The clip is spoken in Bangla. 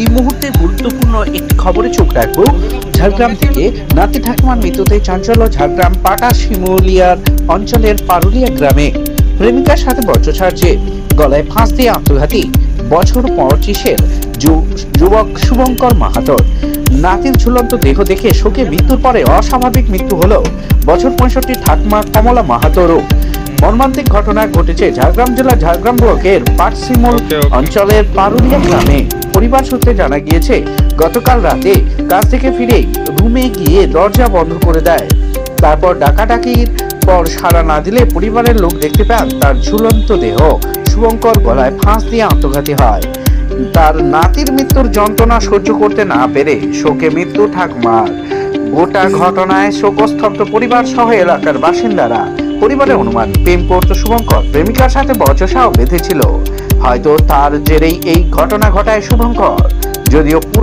এই মুহূর্তে গুরুত্বপূর্ণ একটি খবরে চোখ রাখব। ঝাড়গ্রাম থেকে নাতি ঠাকুমার মৃত্যুতে চাঞ্চল্য ঝাড়গ্রাম পাটা শিমুলিয়ার অঞ্চলের পারুলিয়া গ্রামে প্রেমিকার সাথে বর্জ্য ছাড়ছে গলায় ফাঁস দিয়ে আত্মঘাতী বছর পঁচিশের যুবক শুভঙ্কর মাহাতর। নাতির ঝুলন্ত দেহ দেখে শোকে মৃত্যুর পরে অস্বাভাবিক মৃত্যু হলো বছর পঁয়ষট্টি ঠাকমা কমলা মাহাতরও। মর্মান্তিক ঘটনা ঘটেছে ঝাড়গ্রাম জেলার ঝাড়গ্রাম ব্লকের পাটসিমল. অঞ্চলের পারুলিয়া গ্রামে। পরিবার সূত্রে জানা গিয়েছে, গতকাল রাতে কাজ থেকে ফিরে রুমে গিয়ে দরজা বন্ধ করে দেয়। তারপর ডাকাডাকির পর সাড়া না দিলে পরিবারের লোক দেখতে পান তার ঝুলন্ত দেহ। শুভঙ্কর গলায় ফাঁস দিয়ে আত্মঘাতী হয়। তার নাতির মৃত্যুর যন্ত্রণা সহ্য করতে না পেরে শোকে মৃত্যু ঠাকমার। গোটা ঘটনায় শোকস্তব্ধ পরিবার সহ এলাকার বাসিন্দারা পরিবারের অনুমান। প্রেম করত শুভঙ্কর, প্রেমিকার সাথে বচসাও বেঁধেছিল। হয়তো তার জেরেই এই ঘটনা ঘটায় শুভঙ্কর। যদিও পুরো